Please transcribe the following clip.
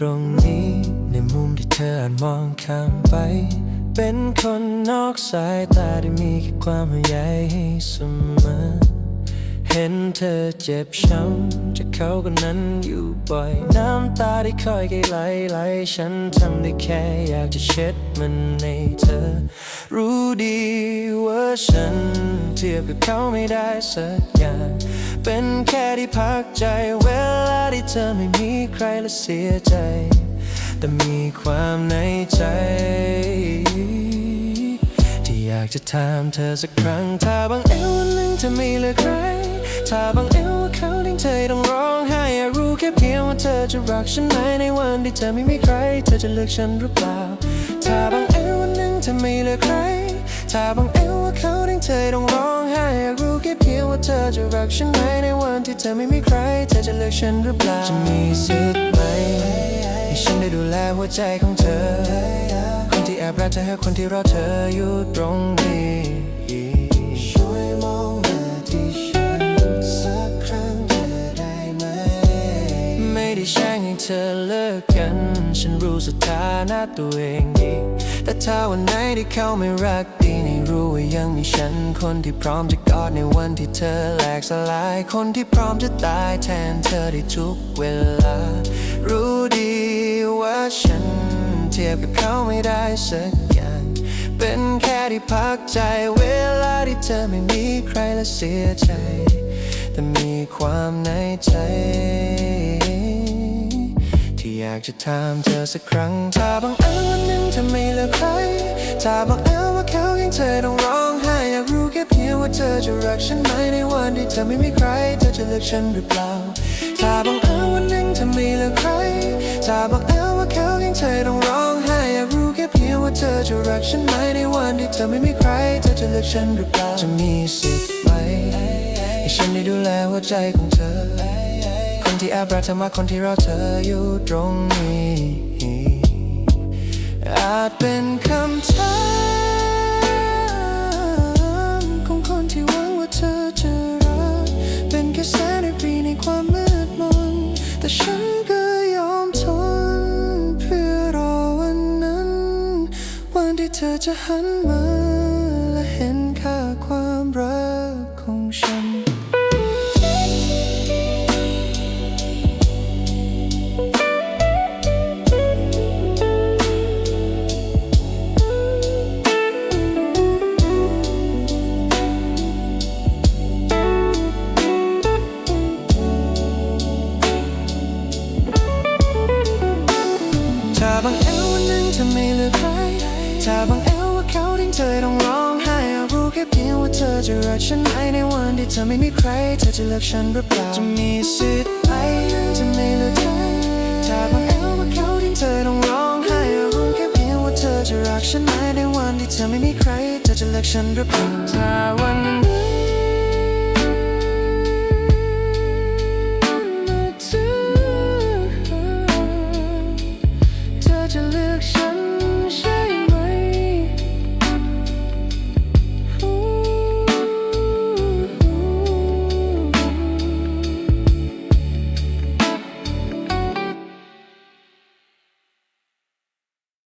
ตรงนี้ ในมุมที่เธออาจมองข้ามไป เป็นคนนอกสายตาที่มีแค่ความห่วงใยให้เสมอ เห็นเธอเจ็บช้ำจากเขาคนนั้นอยู่บ่อย น้ำตาที่คอยไหลไหลฉันทำได้แค่อยากจะเช็ดมันในเธอ รู้ดีว่าฉันเทียบกับเขาไม่ได้สักอย่าง เป็นแค่ที่พักใจเวลาที่เธอไม่มีใครและเสียใจ แต่มีความในใจที่อยากจะถามเธอสักครั้ง ถ้าบางเอววันหนึ่งเธอไม่เหลือใคร ถ้าบางเอวว่าเขาทิ้งเธอต้องร้องไห้อยากรู้แค่เพียงว่าเธอจะรักฉันไหมในวันที่เธอไม่มีใคร เธอจะเลือกฉันหรือเปล่า ถ้าบางเอววันหนึ่งเธอไม่เหลือใคร ถ้าบางเอวว่าเขาทิ้งเธอต้องร้องไห้อยากรู้แค่เพียงว่าเธอจะรักฉันไหมในวันที่เธอไม่มีใคร เธอจะเลือกฉันหรือเปล่า จะมีสิทธิ์ไหมให้ฉันได้ดูแลหัวใจของเธอ คนที่แอบรักเธอให้คนที่รอเธออยู่ตรงนี้ ไม่ได้แช่งให้เธอเลิกกัน ฉันรู้สถานะตัวเองดี แต่ถ้าวันไหนที่เขาไม่รักดีให้รู้ว่ายังมีฉัน คนที่พร้อมจะกอดในวันที่เธอแหลกสลาย คนที่พร้อมจะตายแทนเธอได้ทุกเวลา รู้ดีว่าฉันเทียบกับเขาไม่ได้สักอย่าง เป็นแค่ที่พักใจเวลาที่เธอไม่มีใครและเสียใจ แต่มีความในใจากจะถามเธอสักครั้ง ถ้าบางเอิญวันหนึ่งเธอไม่เหลือใคร ถ้าบางเอิญว่าเขายังเธอต้องร้องไห้ อยากรู้แค่เพียงว่าเธอจะรักฉันไหมในวันที่เธอไม่มีใคร เธอจะเลือกฉันหรือเปล่า ถ้าบางเอิญวันหนึ่งเธอไม่เหลือใคร ถ้าบางเอิญว่าเขายังเธอต้องร้องไห้อยากรู้แค่เพียงว่าเธอจะรักฉันไหมในวันที่เธอไม่มีใคร เธอจะเลือกฉันหรือเปล่า จะมีสิทธิ์ไหมให้ฉันได้ดูแลหัวใจของเธอ ที่แอบรักเธอมากคนที่รอเธออยู่ตรงนี้ อาจเป็นคำถามของคนที่หวังว่าเธอจะรัก เป็นแค่แสงในปีในความมืดมน แต่ฉันก็ยอมทน เพื่อรอวันนั้น วันที่เธอจะหันมา บางเอววันหนึ่งเธอไม่เหลือใครถ้าบางเอวว่าเขาทิ้งเธอต้องร้องไห้รู้แค่เพียงว่าเธอจะรักฉันไหมในวันที่เธอไม่มีใคร เธอจะเลือกฉันหรือเปล่าจะมีสิทธิ์ไหมจะไม่เลือใครถ้าบางเอวว่าเขาทิ้งเธอต้องร้องไห้รู้แค่เพียงว่าเธอจะรักฉันไหมในวันที่เธอไม่มีใคร เธอจะเลือกฉันหรือเปล่าถ้าวันนั้น